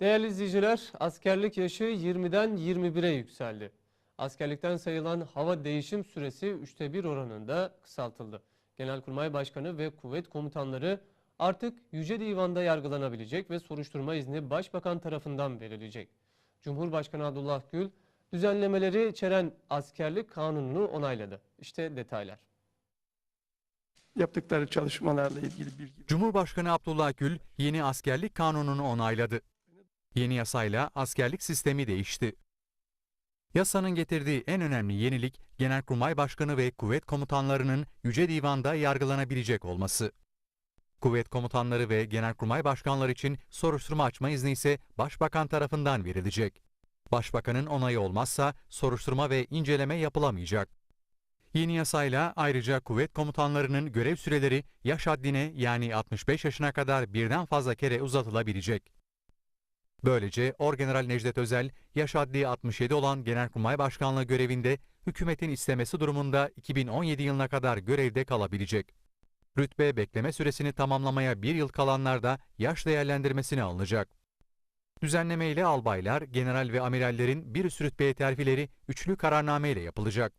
Değerli izleyiciler, askerlik yaşı 20'den 21'e yükseldi. Askerlikten sayılan hava değişim süresi 3'te 1 oranında kısaltıldı. Genelkurmay Başkanı ve kuvvet komutanları artık Yüce Divan'da yargılanabilecek ve soruşturma izni Başbakan tarafından verilecek. Cumhurbaşkanı Abdullah Gül, düzenlemeleri içeren askerlik kanununu onayladı. İşte detaylar. yaptıkları çalışmalarla ilgili bilgi. Cumhurbaşkanı Abdullah Gül yeni askerlik kanununu onayladı. Yeni yasayla askerlik sistemi değişti. Yasanın getirdiği en önemli yenilik Genelkurmay Başkanı ve kuvvet komutanlarının Yüce Divan'da yargılanabilecek olması. Kuvvet komutanları ve Genelkurmay Başkanları için soruşturma açma izni ise Başbakan tarafından verilecek. Başbakanın onayı olmazsa soruşturma ve inceleme yapılamayacak. Yeni yasayla ayrıca kuvvet komutanlarının görev süreleri yaş haddine yani 65 yaşına kadar birden fazla kere uzatılabilecek. Böylece Orgeneral Necdet Özel yaş haddi 67 olan Genelkurmay Başkanlığı görevinde hükümetin istemesi durumunda 2017 yılına kadar görevde kalabilecek. Rütbe bekleme süresini tamamlamaya bir yıl kalanlar da yaş değerlendirmesine alınacak. Düzenleme ile albaylar, general ve amirallerin bir üst rütbeye terfileri üçlü kararname ile yapılacak.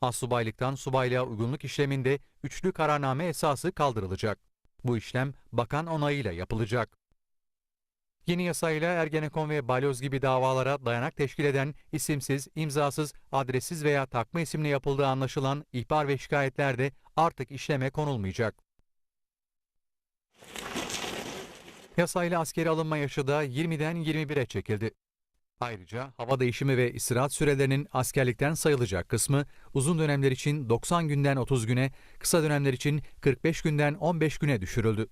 Astsubaylıktan subaylığa uygunluk işleminde üçlü kararname esası kaldırılacak. Bu işlem bakan onayıyla yapılacak. Yeni yasayla Ergenekon ve Balyoz gibi davalara dayanak teşkil eden isimsiz, imzasız, adressiz veya takma isimle yapıldığı anlaşılan ihbar ve şikayetler de artık işleme konulmayacak. Yasayla askeri alınma yaşı da 20'den 21'e çekildi. Ayrıca hava değişimi ve istirahat sürelerinin askerlikten sayılacak kısmı uzun dönemler için 90 günden 30 güne, kısa dönemler için 45 günden 15 güne düşürüldü.